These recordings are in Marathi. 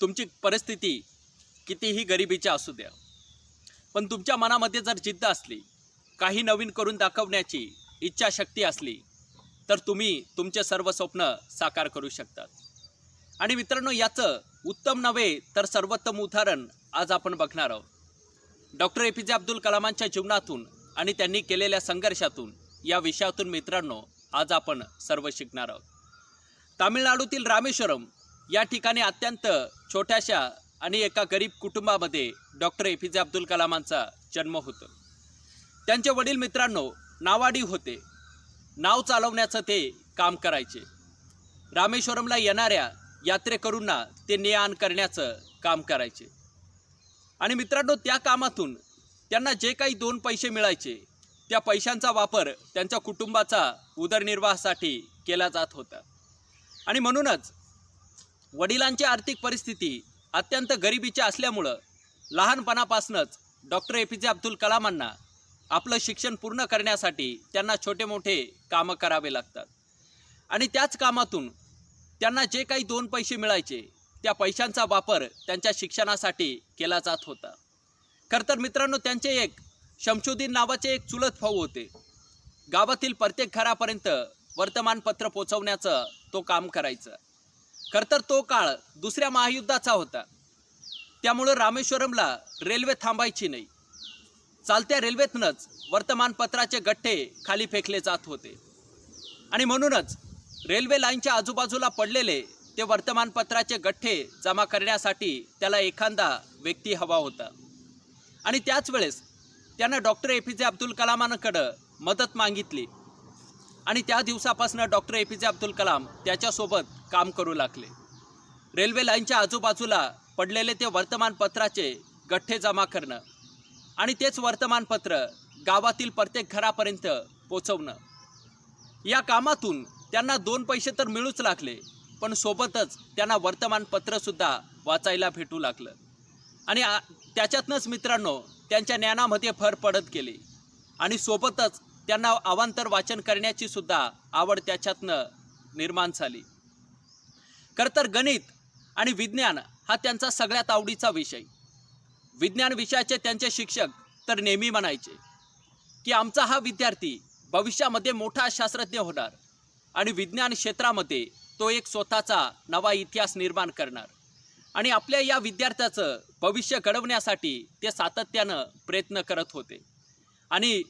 तुमची परिस्थिती कितीही गरिबीची असू द्या पण तुमच्या मनामध्ये जर जिद्द असली काही नवीन करून दाखवण्याची इच्छाशक्ती असली तर तुम्ही तुमचे सर्व स्वप्न साकार करू शकतात. आणि मित्रांनो याचं उत्तम नव्हे तर सर्वोत्तम उदाहरण आज आपण बघणार आहोत. डॉक्टर ए पी जे अब्दुल कलामांच्या जीवनातून आणि त्यांनी केलेल्या संघर्षातून या विषयातून मित्रांनो आज आपण सर्व शिकणार आहोत. तामिळनाडूतील रामेश्वरम या ठिकाणी अत्यंत छोट्याशा आणि एका गरीब कुटुंबामध्ये डॉक्टर ए पी जे अब्दुल कलामांचा जन्म होतो. त्यांचे वडील मित्रांनो नावाडी होते. नाव चालवण्याचं ते काम करायचे. रामेश्वरमला येणाऱ्या यात्रेकरूंना ते ने आण करण्याचं काम करायचे. आणि मित्रांनो त्या कामातून त्यांना जे काही दोन पैसे मिळायचे त्या पैशांचा वापर त्यांच्या कुटुंबाचा उदरनिर्वाहासाठी केला जात होता. आणि म्हणूनच वडिलांची आर्थिक परिस्थिती अत्यंत गरिबीची असल्यामुळं लहानपणापासूनच डॉक्टर ए पी जे अब्दुल कलामांना आपलं शिक्षण पूर्ण करण्यासाठी त्यांना छोटे मोठे कामं करावे लागतात. आणि त्याच कामातून त्यांना जे काही दोन पैसे मिळायचे त्या पैशांचा वापर त्यांच्या शिक्षणासाठी केला जात होता. खरं तर मित्रांनो त्यांचे एक शमशुद्दीन नावाचे एक चुलत भाऊ होते. गावातील प्रत्येक घरापर्यंत वर्तमानपत्र पोचवण्याचं तो काम करायचं. तर तो काळ दुसऱ्या महायुद्धाचा होता. त्यामुळं रामेश्वरमला रेल्वे थांबायची नाही. चालत्या रेल्वेतनंच वर्तमानपत्राचे गठ्ठे खाली फेकले जात होते. आणि म्हणूनच रेल्वे लाईनच्या आजूबाजूला पडलेले ते वर्तमानपत्राचे गठ्ठे जमा करण्यासाठी त्याला एखादा व्यक्ती हवा होता. आणि त्याच वेळेस त्यानं डॉक्टर ए पी जे अब्दुल कलामांकडं मदत मागितली. आणि त्या दिवसापासून डॉक्टर ए पी जे अब्दुल कलाम त्याच्यासोबत काम करू लागले. रेल्वे लाईनच्या आजूबाजूला पडलेले ते वर्तमानपत्राचे गठ्ठे जमा करणं आणि तेच वर्तमानपत्र गावातील प्रत्येक घरापर्यंत पोचवणं. या कामातून त्यांना दोन पैसे तर मिळूच लागले पण सोबतच त्यांना वर्तमानपत्रसुद्धा वाचायला भेटू लागलं. आणि आ- त्याच्यातनंच मित्रांनो त्यांच्या ज्ञानामध्ये भर पडत गेली. आणि सोबतच त्यांना अवांतर वाचन करण्याची सुद्धा आवड त्याच्यातनं निर्माण झाली. खरं तर गणित आणि विज्ञान हा त्यांचा सगळ्यात आवडीचा विषय. विज्ञान विषयाचे त्यांचे शिक्षक तर नेहमी म्हणायचे की आमचा हा विद्यार्थी भविष्यामध्ये मोठा शास्त्रज्ञ होणार आणि विज्ञान क्षेत्रामध्ये तो एक स्वतःचा नवा इतिहास निर्माण करणार आणि आपल्या या विद्यार्थ्याचं भविष्य घडवण्यासाठी ते सातत्यानं प्रयत्न करत होते. आणि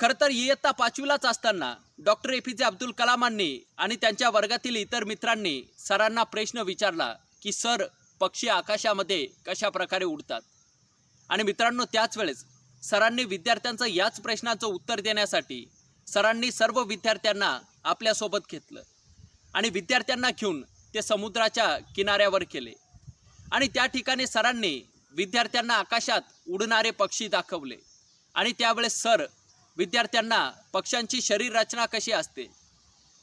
खरं तर इयत्ता पाचवीलाच असताना डॉक्टर ए पी जे अब्दुल कलामांनी आणि त्यांच्या वर्गातील इतर मित्रांनी सरांना प्रश्न विचारला की सर पक्षी आकाशामध्ये कशा प्रकारे उडतात? आणि मित्रांनो त्याच वेळेस सरांनी विद्यार्थ्यांचं याच प्रश्नाचं उत्तर देण्यासाठी सरांनी सर्व विद्यार्थ्यांना आपल्यासोबत घेतलं आणि विद्यार्थ्यांना घेऊन ते समुद्राच्या किनाऱ्यावर केले. आणि त्या ठिकाणी सरांनी विद्यार्थ्यांना आकाशात उडणारे पक्षी दाखवले. आणि त्यावेळेस सर विद्यार्थ्यांना पक्ष्यांची शरीर रचना कशी असते?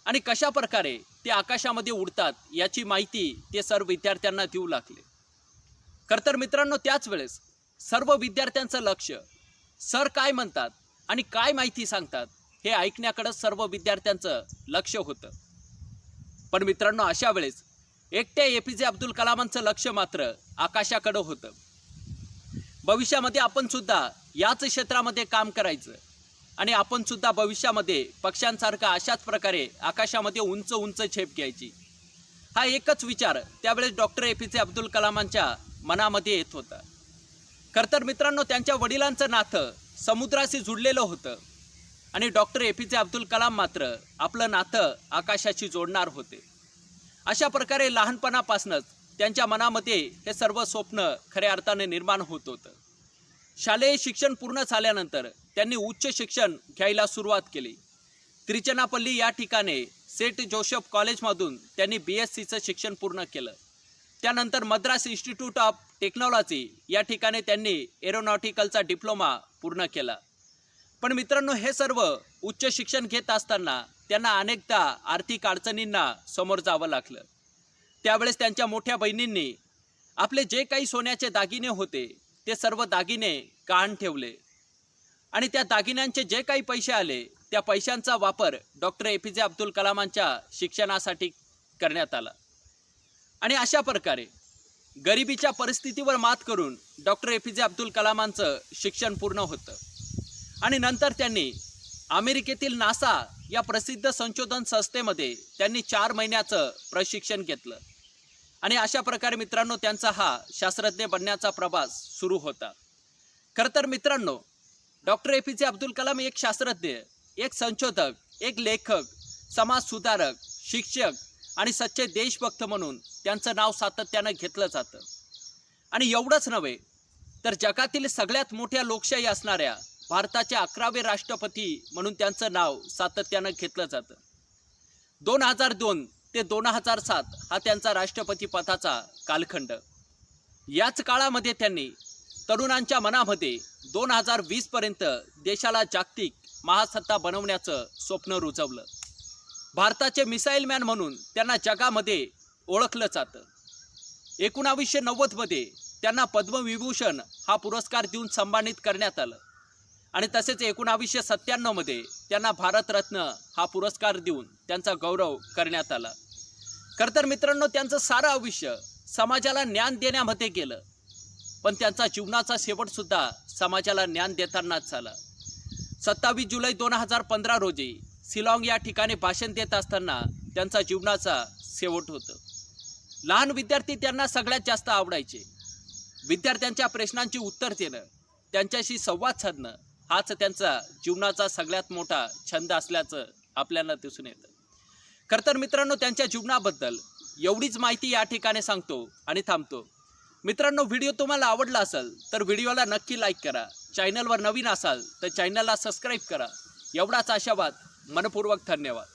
आणि कशा प्रकारे ते आकाशामध्ये उडतात याची माहिती ते सर्व विद्यार्थ्यांना देऊ लागले. खरं तर मित्रांनो त्याच वेळेस सर्व विद्यार्थ्यांचं लक्ष सर काय म्हणतात आणि काय माहिती सांगतात हे ऐकण्याकडं सर्व विद्यार्थ्यांचं लक्ष होतं. पण मित्रांनो अशा वेळेस एकट्या ए पी जे अब्दुल कलामांचं लक्ष मात्र आकाशाकडं होतं. भविष्यामध्ये आपण सुद्धा याच क्षेत्रामध्ये काम करायचं. आणि आपण सुद्धा भविष्यामध्ये पक्ष्यांसारखा अशाच प्रकारे आकाशामध्ये उंच उंच झेप घ्यायची. हा एकच विचार त्यावेळेस डॉक्टर ए पी जे अब्दुल कलामांच्या मनामध्ये येत होता. खरंतर मित्रांनो त्यांच्या वडिलांचं नातं समुद्राशी जुडलेलं होतं. आणि डॉक्टर ए पी जे अब्दुल कलाम मात्र आपलं नातं आकाशाशी जोडणार होते. अशा प्रकारे लहानपणापासूनच त्यांच्या मनामध्ये हे सर्व स्वप्न खऱ्या अर्थाने निर्माण होत होतं. शालेय शिक्षण पूर्ण झाल्यानंतर त्यांनी उच्च शिक्षण घ्यायला सुरुवात केली. त्रिचनापल्ली या ठिकाणी सेंट जोसेफ कॉलेजमधून त्यांनी बी एस सीचं शिक्षण पूर्ण केलं. त्यानंतर मद्रास इन्स्टिट्यूट ऑफ टेक्नॉलॉजी या ठिकाणी त्यांनी एरोनॉटिकलचा डिप्लोमा पूर्ण केला. पण मित्रांनो हे सर्व उच्च शिक्षण घेत असताना त्यांना अनेकदा आर्थिक अडचणींना समोर जावं लागलं. त्यावेळेस त्यांच्या मोठ्या बहिणींनी आपले जे काही सोन्याचे दागिने होते ते सर्व दागिने गहाण ठेवले. आणि त्या दागिन्यांचे जे काही पैसे आले त्या पैशांचा वापर डॉक्टर ए पी जे अब्दुल कलामांच्या शिक्षणासाठी करण्यात आला. आणि अशा प्रकारे गरिबीच्या परिस्थितीवर मात करून डॉक्टर ए पी जे अब्दुल कलामांचं शिक्षण पूर्ण होतं. आणि नंतर त्यांनी अमेरिकेतील नासा या प्रसिद्ध संशोधन संस्थेमध्ये त्यांनी चार महिन्याचं प्रशिक्षण घेतलं. आणि अशा प्रकारे मित्रांनो त्यांचा हा शास्त्रज्ञ बनण्याचा प्रवास सुरू होता. खरं तर मित्रांनो डॉक्टर ए पी जे अब्दुल कलाम एक शास्त्रज्ञ एक संशोधक एक लेखक समाजसुधारक शिक्षक आणि सच्चे देशभक्त म्हणून त्यांचं नाव सातत्यानं घेतलं जातं. आणि एवढंच नव्हे तर जगातील सगळ्यात मोठ्या लोकशाही असणाऱ्या भारताचे अकरावे राष्ट्रपती म्हणून त्यांचं नाव सातत्यानं घेतलं जातं. दोन हजार दोन ते दोन हजार सात हा त्यांचा राष्ट्रपती पदाचा कालखंड. याच काळामध्ये त्यांनी तरुणांच्या मनामध्ये दोन हजार वीसपर्यंत देशाला जागतिक महासत्ता बनवण्याचं स्वप्न रुजवलं. भारताचे मिसाईल मॅन म्हणून त्यांना जगामध्ये ओळखलं जातं. एकोणावीसशे नव्वदमध्ये त्यांना पद्मविभूषण हा पुरस्कार देऊन सन्मानित करण्यात आलं. आणि तसेच एकोणावीसशे सत्त्याण्णवमध्ये त्यांना भारतरत्न हा पुरस्कार देऊन त्यांचा गौरव करण्यात आला. खरं तर मित्रांनो त्यांचं सारं आयुष्य समाजाला ज्ञान देण्यामध्ये गेलं. पण त्यांचा जीवनाचा शेवटसुद्धा समाजाला ज्ञान देतानाच झाला. सत्तावीस जुलै दोन हजार पंधरा रोजी सिलाँग या ठिकाणी भाषण देत असताना त्यांचा जीवनाचा शेवट होतं. लहान विद्यार्थी त्यांना सगळ्यात जास्त आवडायचे. विद्यार्थ्यांच्या प्रश्नांची उत्तर देणं त्यांच्याशी संवाद साधणं हाच त्यांचा जीवनाचा सगळ्यात मोठा छंद असल्याचं आपल्याला दिसून येतं. खरं तर मित्रांनो त्यांच्या जीवनाबद्दल एवढीच माहिती या ठिकाणी सांगतो आणि थांबतो. मित्रांनो व्हिडिओ तुम्हाला आवडला असेल तर व्हिडिओला नक्की लाईक करा. चॅनलवर नवीन असाल तर चॅनलला सबस्क्राईब करा. एवढाच आशावाद मनपूर्वक धन्यवाद.